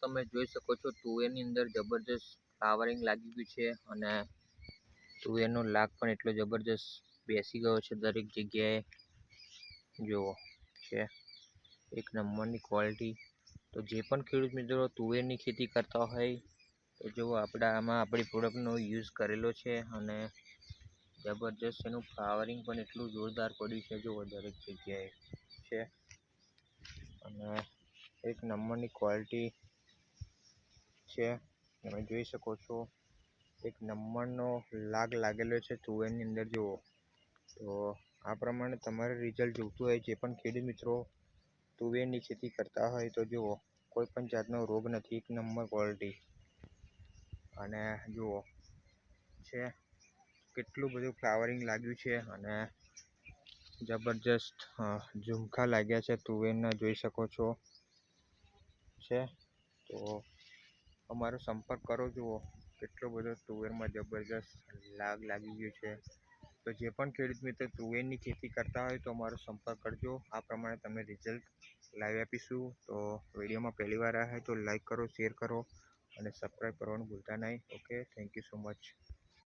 તમે જોઈ શકો છો તુવેરની અંદર જબરજસ્ત ફ્લાવરિંગ લાગી ગયું છે અને તુવેરનો લાગ પણ એટલો જબરજસ્ત બેસી ગયો છે દરેક જગ્યાએ. જુઓ, છે. એક નંબરની ક્વોલિટી તો જે પણ ખેડૂત મિત્રો તુવેરની ખેતી કરતા હોય, તો જુઓ આપણા આમાં આપણી પ્રોડક્ટનો યુઝ કરેલો છે અને જબરજસ્ત એનું ફ્લાવરિંગ પણ એટલું જોરદાર પડ્યું છે જુઓ દરેક જગ્યાએ, છે. અને એક નંબરની ક્વોલિટી છે. તમે જોઈ શકો છો, એક નંબરનો લાગ લાગેલો છે તુવેરની અંદર, જુઓ. તો આ પ્રમાણે તમારે રિઝલ્ટ જોઈતું હોય, જે પણ ખેડૂત મિત્રો તુવેરની ખેતી કરતા હોય, તો જુઓ, કોઈ પણ જાતનો રોગ નથી, એક નંબર ક્વોલિટી. અને જુઓ, છે, કેટલું બધું ફ્લાવરિંગ લાગ્યું છે અને જબરજસ્ત ઝુમખા લાગ્યા છે તુવેરના, જોઈ શકો છો. છે, તો અમારો સંપર્ક કરો જુઓ. કેટલો બધો તુવેરમાં જબરજસ્ત લાગ લાગી ગયું છે. તો જે પણ ખેડૂત મિત્રો તુવેરની ખેતી કરતા હોય તો અમારો સંપર્ક કરજો. આ પ્રમાણે તમે રિઝલ્ટ લાવી આપીશું. તો વિડીયોમાં પહેલી વાર આવ્યા હોય તો લાઈક કરો શેર કરો અને સબસ્ક્રાઈબ કરવાનું ભૂલતા નહીં. Okay thank you so much